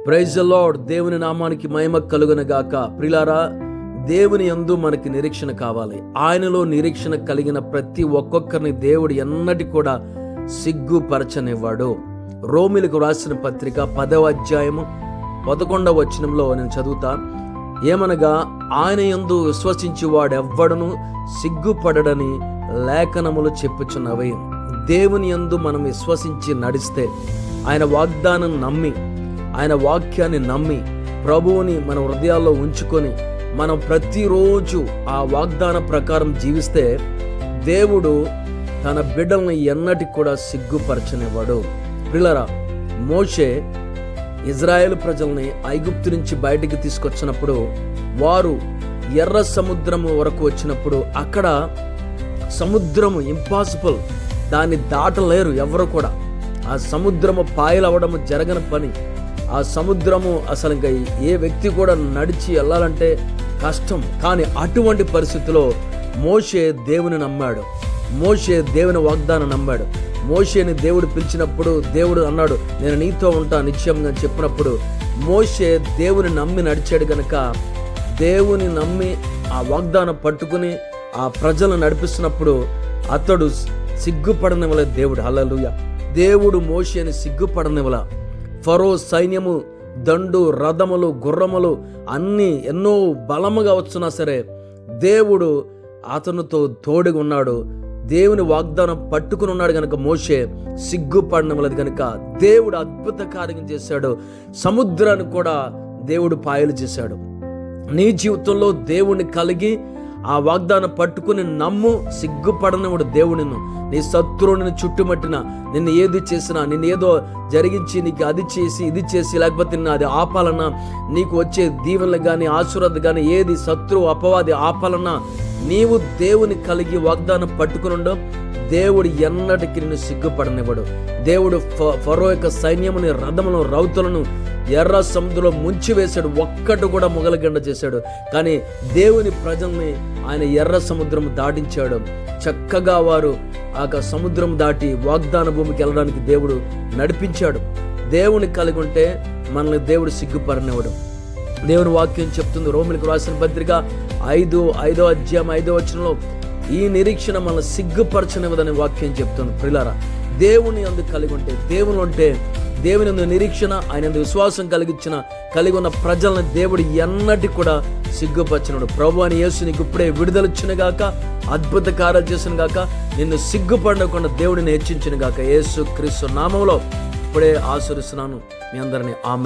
Praise lord దేవుని నామానికి మహిమ కలుగును గాక ప్రిలారా దేవుని యందు మనకి నిరీక్షణ కావాలి. ఆయనలో నిరీక్షణ కలిగిన ప్రతి ఒక్కొక్కరిని దేవుడు ఎన్నటి కూడా సిగ్గుపరచనివ్వాడు. రోమిలకు రాసిన పత్రిక పదవ అధ్యాయము పదకొండవ వచనంలో నేను చదువుతా. ఏమనగా ఆయన యందు విశ్వసించి వాడెవ్వడను సిగ్గుపడడని లేఖనములు చెప్పుచున్నవి. దేవుని యందు మనం విశ్వసించి నడిస్తే ఆయన వాగ్దానం నమ్మి ఆయన వాక్యాన్ని నమ్మి ప్రభువుని మన హృదయాల్లో ఉంచుకొని మనం ప్రతిరోజు ఆ వాగ్దాన ప్రకారం జీవిస్తే దేవుడు తన బిడ్డల్ని ఎన్నటికి కూడా సిగ్గుపరచనివ్వడు. పిల్లరా మోషే ఇజ్రాయెల్ ప్రజల్ని ఐగుప్తు నుంచి బయటికి తీసుకొచ్చినప్పుడు వారు ఎర్ర సముద్రము వరకు వచ్చినప్పుడు అక్కడ సముద్రము ఇంపాసిబుల్ దాన్ని దాటలేరు ఎవరు కూడా. ఆ సముద్రము పాయలవ్వడము జరగని పని. ఆ సముద్రము అసలు ఇంకా ఏ వ్యక్తి కూడా నడిచి వెళ్ళాలంటే కష్టం. కానీ అటువంటి పరిస్థితిలో మోషే దేవుని నమ్మాడు. మోషే దేవుని వాగ్దానం నమ్మాడు. మోషేని దేవుడు పిలిచినప్పుడు దేవుడు అన్నాడు నేను నీతో ఉంటా నిశ్చయంగా చెప్పినప్పుడు మోషే దేవుని నమ్మి నడిచాడు గనక దేవుని నమ్మి ఆ వాగ్దానం పట్టుకుని ఆ ప్రజలను నడిపిస్తున్నప్పుడు అతడు సిగ్గుపడనివ్వలే దేవుడు. హల్లెలూయా. దేవుడు మోషేని సిగ్గుపడనివ్వల. ఫరో సైన్యము దండు రథములు గుర్రములు అన్నీ ఎన్నో బలముగా వచ్చినా సరే దేవుడు అతనితో తోడుగా ఉన్నాడు. దేవుని వాగ్దానం పట్టుకుని ఉన్నాడు గనక మోషే లేదు కనుక దేవుడు అద్భుత కార్యం చేశాడు. సముద్రాన్ని కూడా దేవుడు పాయలు చేశాడు. నీ జీవితంలో దేవుణ్ణి కలిగి ఆ వాగ్దానం పట్టుకుని నమ్ము సిగ్గుపడనివాడు దేవుడిను నీ శత్రువుని చుట్టుమట్టిన నిన్ను ఏది చేసినా నిన్ను ఏదో జరిగించి నీకు అది చేసి ఇది చేసి లేకపోతే నిన్ను అది ఆపాలన్నా నీకు వచ్చే దీవెనలు కానీ ఆశీర్వాదం కానీ ఏది శత్రువు అపవాది ఆపాలన్నా నీవు దేవుని కలిగి వాగ్దానం పట్టుకునుండో దేవుడు ఎన్నటికి నిన్ను సిగ్గుపడనివ్వడు. దేవుడు ఫ- ఫరో యొక్క సైన్యముని రథములను రౌతులను ఎర్ర సముద్రంలో ముంచి వేశాడు. ఒక్కటి కూడా మొగలగండ చేశాడు. కానీ దేవుని ప్రజల్ని ఆయన ఎర్ర సముద్రం దాటించాడు. చక్కగా వారు ఆ సముద్రం దాటి వాగ్దాన భూమికి వెళ్ళడానికి దేవుడు నడిపించాడు. దేవుని కలిగి ఉంటే మనల్ని దేవుడు సిగ్గుపడనివ్వడు దేవుని వాక్యం చెప్తుంది రోమిలకు రాసిన పత్రిక ఐదు ఐదో అధ్యాయం ఐదో వచనంలో ఈ నిరీక్షణ మనల్ని సిగ్గుపరచనివ్వదని వాక్యం చెప్తుంది. ప్రిలారా దేవుని అందుకు కలిగి ఉంటే దేవుని ఉంటే దేవుని నిరీక్షణ ఆయన విశ్వాసం కలిగించిన కలిగి ఉన్న ప్రజలను దేవుడు ఎన్నటి కూడా సిగ్గుపరచినడు. ప్రభు అని యేసు నీకు ఇప్పుడే విడుదలచ్చిన గాక అద్భుత కార్యాలు చేసిన గాక నిన్ను సిగ్గుపడకుండా దేవుడిని హెచ్చించిన గాక. యేసు క్రీస్తు నామంలో ఇప్పుడే ఆశ్రయిస్తున్నాను మీ అందరిని ఆమె